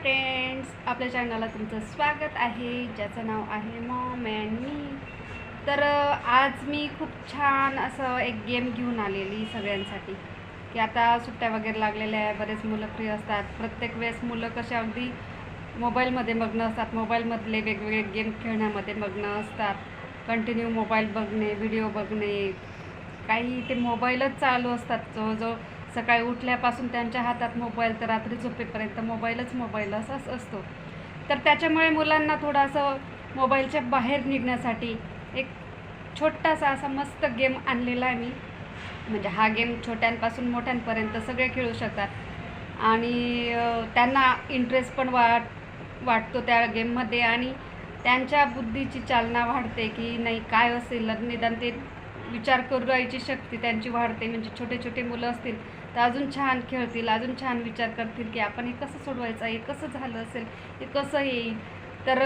Friends आपल्या चॅनलला तुमचं स्वागत आहे. ज्याचं नाव आहे मॉम अँड मी तर आज मी खूप छान असं एक गेम घेऊन आलेली सगळ्यांसाठी. की आता सुट्ट्या वगैरे लागलेल्या आहे बरेच मुलं फ्री असतात. प्रत्येक वेळेस मुलं कसे अगदी मोबाईलमध्ये मग्न असतात. मोबाईलमधले वेगवेगळे गेम खेळण्यामध्ये मग्न असतात. कंटिन्यू मोबाईल बघणे व्हिडिओ बघणे. काही ते मोबाईलच चालू असतात. जवळजवळ सकाळी उठल्यापासून त्यांच्या हातात मोबाईल तर रात्री झोपेपर्यंत मोबाईलच मोबाईल असाच असतो. तर त्याच्यामुळे मुलांना थोडासा मोबाईलच्या बाहेर निघण्यासाठी एक छोटासा असा मस्त गेम आणलेला आहे मी. म्हणजे हा गेम छोट्यांपासून मोठ्यांपर्यंत सगळे खेळू शकतात. आणि त्यांना इंटरेस्ट पण वाट वाटतो त्या गेममध्ये आणि त्यांच्या बुद्धीची चालना वाढते की नाही काय असेल? निदान ते विचार करायची शक्ती त्यांची वाढते. म्हणजे छोटे छोटे मुलं असतील तर अजून छान खेळतील अजून छान विचार करतील की आपण हे कसं सोडवायचं हे कसं झालं असेल हे कसं येईल. तर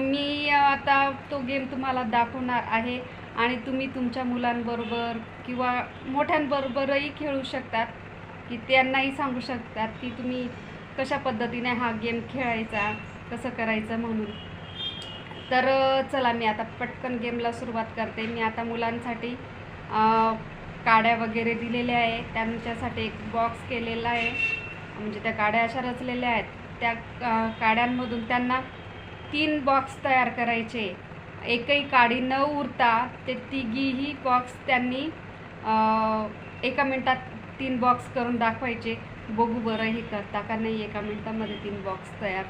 मी आता तो गेम तुम्हाला दाखवणार आहे आणि तुम्ही तुमच्या मुलांबरोबर किंवा मोठ्यांबरोबरही खेळू शकतात की त्यांनाही सांगू शकतात की तुम्ही कशा पद्धतीने हा गेम खेळायचा कसं करायचं म्हणून. तर चला मी आता पटकन गेमला सुरुवात करते. मी आता मुलांसाठी काड्या वगैरे दिलेल्या आहे त्यांच्यासाठी एक बॉक्स केलेला आहे. म्हणजे त्या काड्या अशा रचलेल्या आहेत. त्या काड्यांमधून त्यांना तीन बॉक्स तयार करायचे. एकही काडी न उरता ते तिघीही बॉक्स त्यांनी एका मिनटात तीन बॉक्स करून दाखवायचे. बघू बरं हे करता का नाही एका मिनटामध्ये तीन बॉक्स तयार.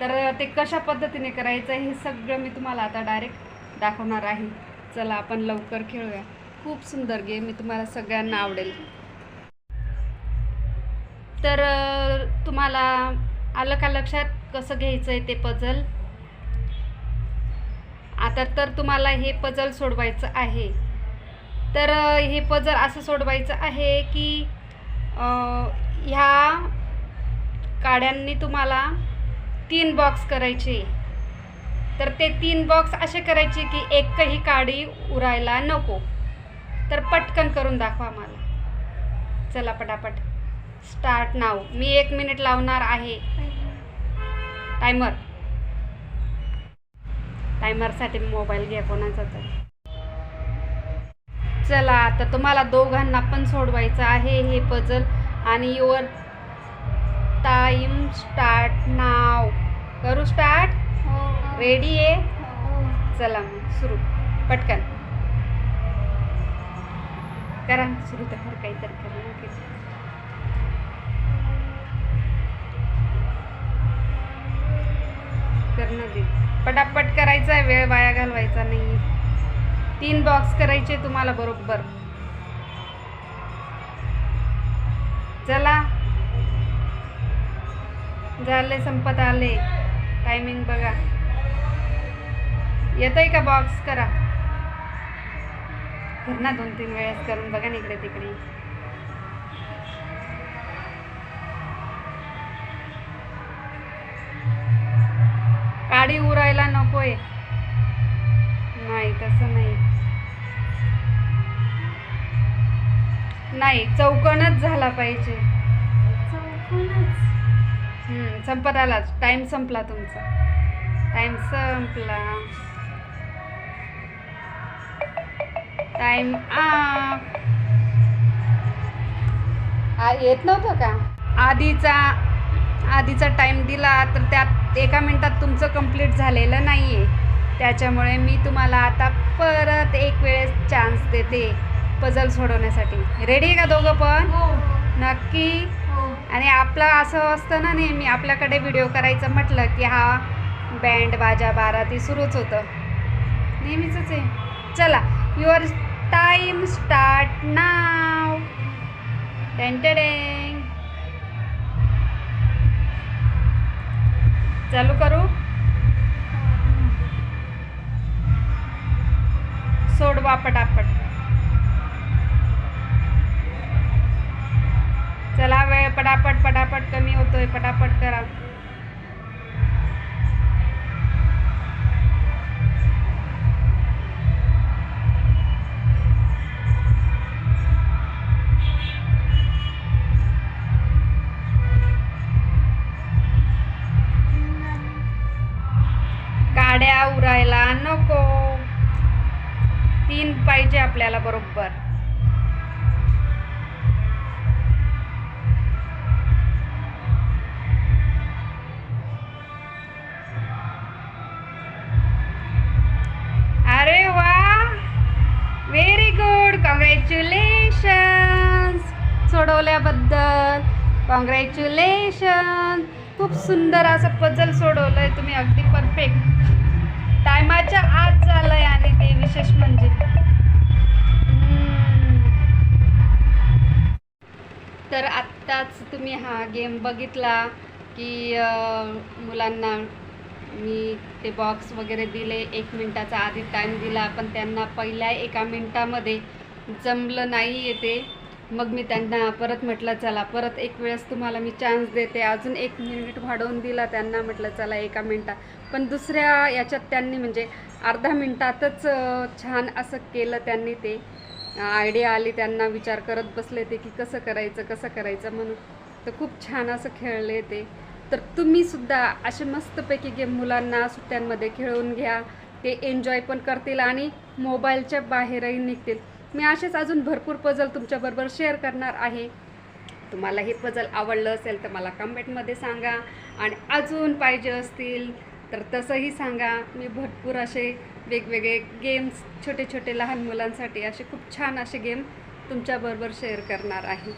तर ते कशा पद्धतीने करायचं हे सगळं मी तुम्हाला आता डायरेक्ट दाखवणार आहे. चला आपण लवकर खेळूया. खूप सुंदर गेम मी तुम्हाला सगळ्यांना आवडेल. तर तुम्हाला आलं का लक्षात कसं घ्यायचं आहे ते पझल आता तर तुम्हाला हे पझल सोडवायचं आहे. तर हे पझल असं सोडवायचं आहे की ह्या काड्यांनी तुम्हाला तीन बॉक्स करायचे. तर ते तीन बॉक्स असे करायचे की एकही काडी उरायला नको. तर पटकन करून दाखवा मला. चला पटापट. स्टार्ट नाव मी एक मिनिट लावणार आहे. टायमर टायमरसाठी मोबाईल घ्या कोणाचा तर. चला आता तुम्हाला दोघांना पण सोडवायचं आहे हे पझल आणि युअर टाइम स्टार्ट नाव करू स्टार्ट रेडी आहे? चला मग सुरू. पटकन. करा सुरू तर खरं काहीतरी करा ओके करणं दे. पटापट करायचा आहे वेळ वाया घालवायचा नाही तीन बॉक्स करायचे तुम्हाला बरोबर. चला. झाले संपत आले. टायमिंग बघा. येतंय का बॉक्स करा? कर ना दोन तीन वेळेस करून बघा ना इकडे तिकडे. काडी उरायला नकोय. नाही तसं नाही. नाही चौकोनच झाला पाहिजे. संपत आलाच टाइम संपला तुमचा. टाइम संपला. टाइम आ येत नव्हतं का? आधीचा आधीचा टाइम दिला तर त्यात एका मिनिटात तुमचं कंप्लीट झालेलं नाही आहे त्याच्यामुळे मी तुम्हाला आता परत एक वेळेस चान्स देते पझल सोडवण्यासाठी. रेडी आहे का दोघं पण? नक्की? आणि आपलं असं असतं ना नेहमी आपल्याकडे व्हिडिओ करायचं म्हटलं की हा बँड बाजा बाराती सुरूच होतं. नेहमीच आहे. चला युअर टाईम स्टार्ट नाव टेंटेडेंग चालू करू? सोडवा पटापट. चला वेळ पटापट पटापट कमी होतोय पटापट करा. गाड्या उरायला नको. तीन पाहिजे आपल्याला बरोबर. अरे वा! व्हेरी गुड कॉंग्रॅच्युलेशन्स सोडवल्याबद्दल. कॉंग्रॅच्युलेशन खूप सुंदर असं पझल सोडवलंय तुम्ही. अगदी परफेक्ट टायमाच्या आत झालंय आणि ते विशेष म्हणजे. तर आत्ताच तुम्ही हा गेम बघितला की मुलांना मी ते बॉक्स वगैरे दिले एक मिनटाचा आधी टाईम दिला पण त्यांना पहिल्या एका मिनटामध्ये जमलं नाही येते. मग मी त्यांना परत म्हटलं चला परत एक वेळेस तुम्हाला मी चान्स देते. अजून एक मिनिट वाढवून दिला त्यांना म्हटलं चला एका मिनटात पण दुसऱ्या याच्यात त्यांनी म्हणजे अर्धा मिनटातच छान असं केलं त्यांनी ते. आयडिया आली त्यांना विचार करत बसले ते की कसं करायचं कसं करायचं म्हणून. तर खूप छान असं खेळले ते. तर तुम्हीसुद्धा असे मस्तपैकी गेम मुलांना सुट्ट्यांमध्ये खेळून घ्या. ते एन्जॉय पण करतील आणि मोबाईलच्या बाहेरही निघतील. मी असेच अजून भरपूर पझल तुमच्याबरोबर शेअर करणार आहे. तुम्हाला हे पझल आवडलं असेल तर मला कमेंटमध्ये सांगा. आणि अजून पाहिजे असतील तर तसंही सांगा मी भरपूर असे वेगवेगळे गेम्स छोटे छोटे लहान मुलांसाठी असे खूप छान असे गेम तुमच्याबरोबर शेअर करणार आहे.